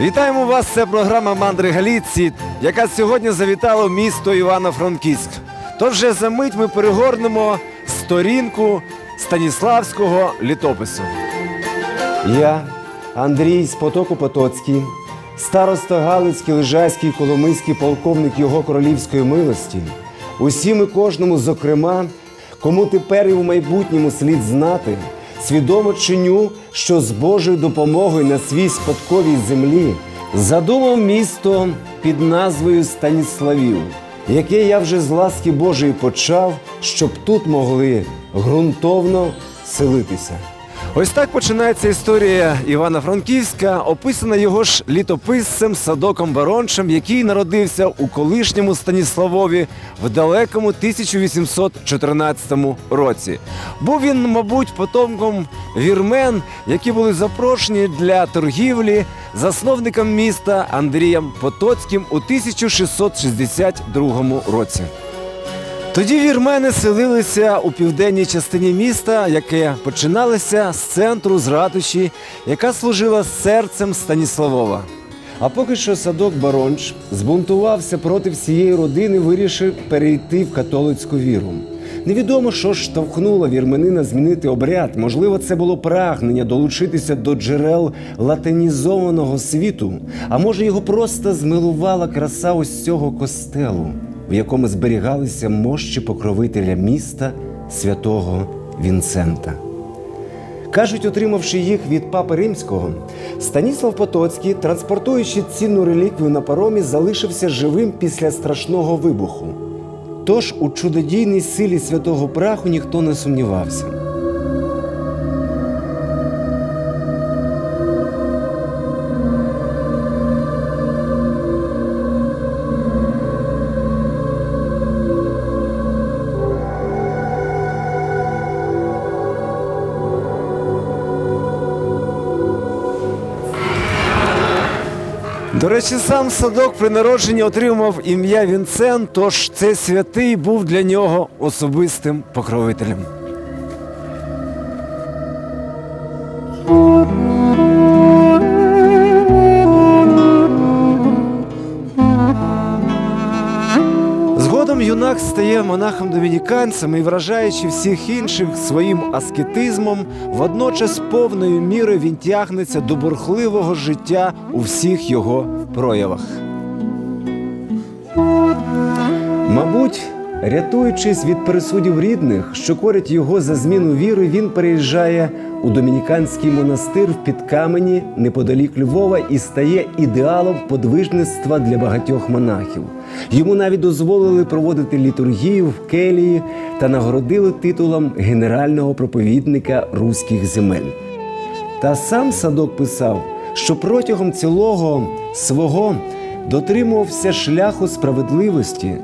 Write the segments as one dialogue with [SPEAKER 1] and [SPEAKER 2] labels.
[SPEAKER 1] Вітаємо вас! Це програма Мандри Галіці, яка сьогодні завітала в місто Івано-Франківськ. Тож вже за мить ми перегорнемо сторінку Станіславського літопису.
[SPEAKER 2] Я, Андрій з потоку Потоцький, староста Галицький, Лежайський, Коломийський полковник його королівської милості, усім і кожному, зокрема, кому тепер і в майбутньому слід знати, свідомо чиню, що з Божою допомогою на свій спадковій землі задумав місто під назвою Станіславів, яке я вже з ласки Божої почав, щоб тут могли ґрунтовно селитися.
[SPEAKER 1] Ось так починається історія Івана Франківська, описана його ж літописцем Садоком Барончем, який народився у колишньому Станіславові в далекому 1814 році. Був він, мабуть, потомком вірмен, які були запрошені для торгівлі засновником міста Андрієм Потоцьким у 1662 році. Тоді вірмени селилися у південній частині міста, яке починалося з центру з ратуші, яка служила серцем Станіславова.
[SPEAKER 2] А поки що садок Баронч збунтувався проти всієї родини, вирішив перейти в католицьку віру. Невідомо, що ж штовхнуло вірменина змінити обряд. Можливо, це було прагнення долучитися до джерел латинізованого світу, а може його просто змилувала краса ось цього костелу, в якому зберігалися мощі покровителя міста святого Вінцента. Кажуть, отримавши їх від папи римського, Станіслав Потоцький, транспортуючи цінну реліквію на паромі, залишився живим після страшного вибуху. Тож у чудодійній силі святого праху ніхто не сумнівався.
[SPEAKER 1] До речі, сам садок при народженні отримав ім'я Вінцен, тож цей святий був для нього особистим покровителем. Згодом юнак стає монахом-домініканцем і, вражаючи всіх інших своїм аскетизмом, водночас повною мірою він тягнеться до бурхливого життя у всіх його проявах.
[SPEAKER 2] Мабуть, рятуючись від пересудів рідних, що корять його за зміну віри, він переїжджає у домініканський монастир в Підкамені неподалік Львова і стає ідеалом подвижництва для багатьох монахів. Йому навіть дозволили проводити літургію в келії та нагородили титулом генерального проповідника руських земель. Та сам садок писав, що протягом цілого свого дотримувався шляху справедливості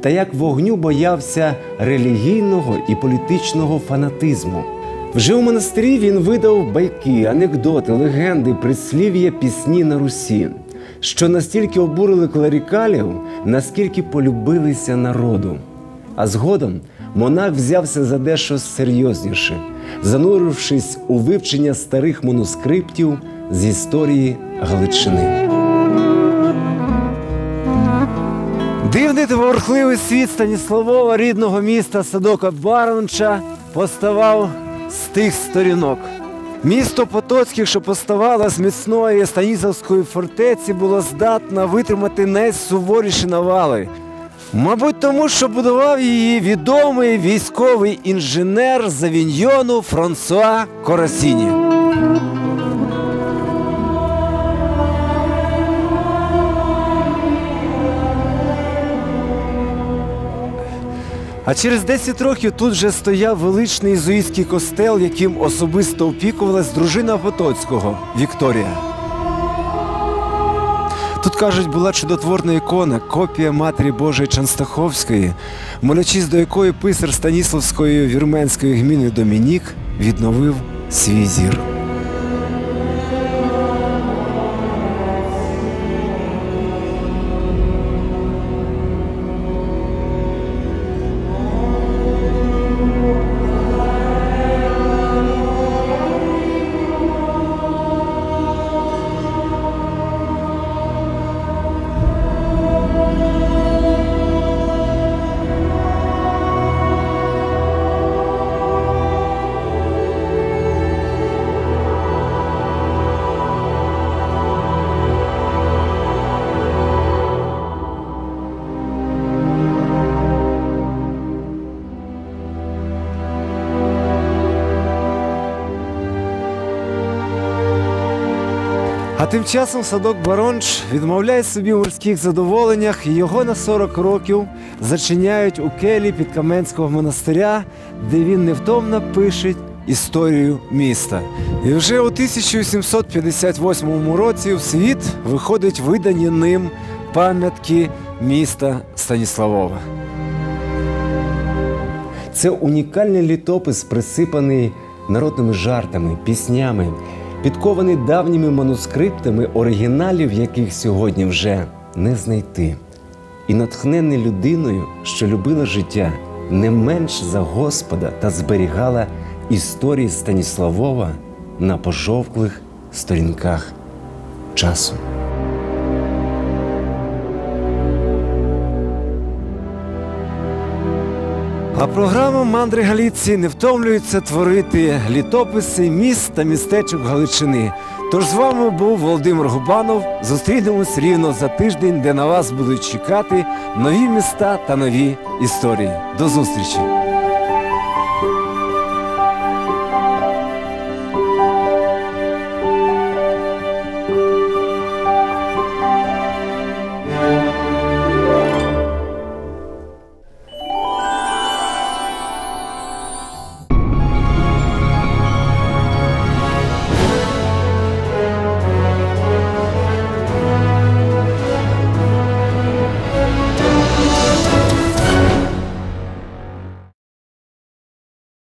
[SPEAKER 2] та як вогню боявся релігійного і політичного фанатизму. Вже у монастирі він видав байки, анекдоти, легенди, прислів'я, пісні на Русі, що настільки обурили клерікалів, наскільки полюбилися народу. А згодом монах взявся за дещо серйозніше, занурившись у вивчення старих манускриптів з історії Галичини.
[SPEAKER 1] Дивний та ворхливий світ Станіславова, рідного міста Садока Баронча, поставав з тих сторінок. Місто Потоцьких, що поставало з міцної Станізовської фортеці, було здатне витримати найсуворіші навали. Мабуть, тому що будував її відомий військовий інженер завіньйону Авіньйону Франсуа Корасіні. А через 10 років тут вже стояв величний ізуїтський костел, яким особисто опікувалась дружина Потоцького Вікторія. Тут кажуть, була чудотворна ікона, копія Матері Божої Чанстаховської, молячись до якої писар Станіславської вірменської гміни Домінік відновив свій зір. Тим часом садок Баронч відмовляє собі у морських задоволеннях і його на 40 років зачиняють у келі під Каменського монастиря, де він невтомно пише історію міста. І вже у 1758 році в світ виходить видані ним пам'ятки міста Станіславова.
[SPEAKER 2] Це унікальний літопис, присипаний народними жартами, піснями, підкований давніми манускриптами, оригіналів яких сьогодні вже не знайти, і натхнений людиною, що любила життя не менш за Господа та зберігала історії Станіславова на пожовклих сторінках часу.
[SPEAKER 1] А програма Мандри Галіції не втомлюється творити літописи міст та містечок Галичини. Тож з вами був Володимир Губанов. Зустрінемось рівно за тиждень, де на вас будуть чекати нові міста та нові історії. До зустрічі!